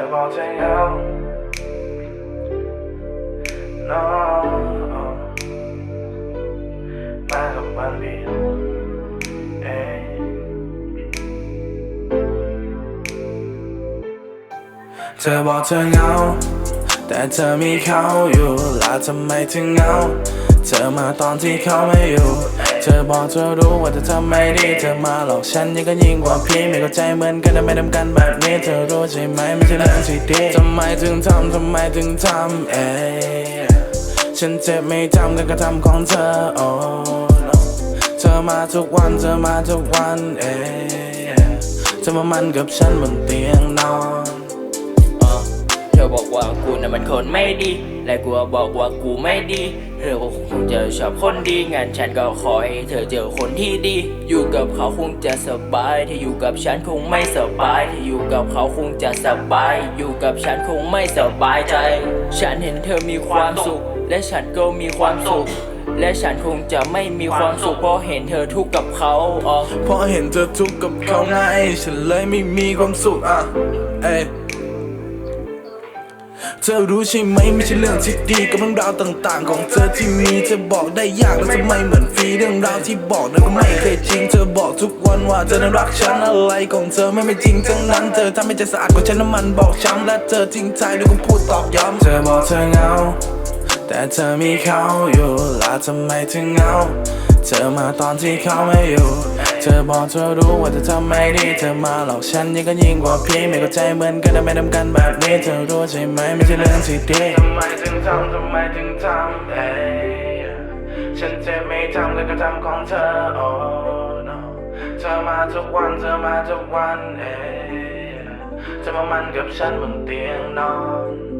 อบอกเธอเหงา no มากับวันดีเอ้ยเธอบอกเธอเหงา แต่เธอมีเขาอยู่แล้วทำไมถึงเหงา เธอมาตอนที่เขาไม่อยู่ เธอบอกเธอรู้ว่าเธอทำไม่ดีเธอมาหลอกฉันยังก็ยิ่งกว่าพี่ไม่เข้าใจเหมือนกันแต่ไม่ทำกันแบบนี้เธอรู้ใช่ไหมไม่ใช่เรื่องที่ดีทำไมถึงทำทำไมถึงทำเอ้ยฉันเจ็บไม่จำการกระทำของเธอ oh no เธอมาทุกวันเธอมาทุกวันเอ้ยเธอมามันกับฉันบนเตียงนอน บอกว่ากูน่ะมันคนไม่ดี และกูบอกว่ากูไม่ดี เธอก็คงจะชอบคนดีงั้นฉันก็ขอให้เธอเจอคนที่ดี อยู่กับเขาคงจะสบาย ถ้าอยู่กับฉันคงไม่สบาย ถ้าอยู่กับเขาคงจะสบาย อยู่กับฉันคงไม่สบายใจ ฉันเห็นเธอมีความสุข และฉันก็มีความสุขและฉันคงจะไม่มีความสุขเพราะเห็นเธอทุกข์กับเขาอ๋อเพราะเห็นเธอทุกข์กับเขาไงฉันเลยไม่มีความสุขอะเอ้ เธอรู้ใช่ไหมไม่ใช่เรื่องที่ดีกับเรื่องราวต่าง ๆ ของเธอที่มีเธอบอกได้ยากแล้วทำไมเหมือนฟรีเรื่องราวที่บอกนั้นก็ไม่เคยจริง เธอบอกทุกวันว่าเธอนั้นรักฉันอะไรของเธอไม่ไม่จริงทั้งนั้นเธอทำให้ใจสะอาดกว่าฉันน้ำมันบอกช้ำและเธอจริงใจด้วยคำพูดตอกย้ำเธอบอกเธอเหงาแต่เธอมีเขาอยู่แล้วทำไมถึงเหงาเธอมาตอนที่เขาไม่อยู่ เธอบอกเธอรู้ว่าเธอทำไม่ดี เธอมาหลอกฉันยังก็ยิ่งกว่าพี่ไม่เข้าใจเหมือนกันแต่ไมทำกันแบบนี้ เธอรู้ใช่ไหมไม่ใช่เรื่องที่ดีทำไมถึงทำทำไมถึงทำเอ้ฉันเจ็บไม่ทำการกระทำของเธอ oh no เธอมาทุกวันเธอมาทุกวันเอ้เธอมามันกับฉันบนเตียงนอน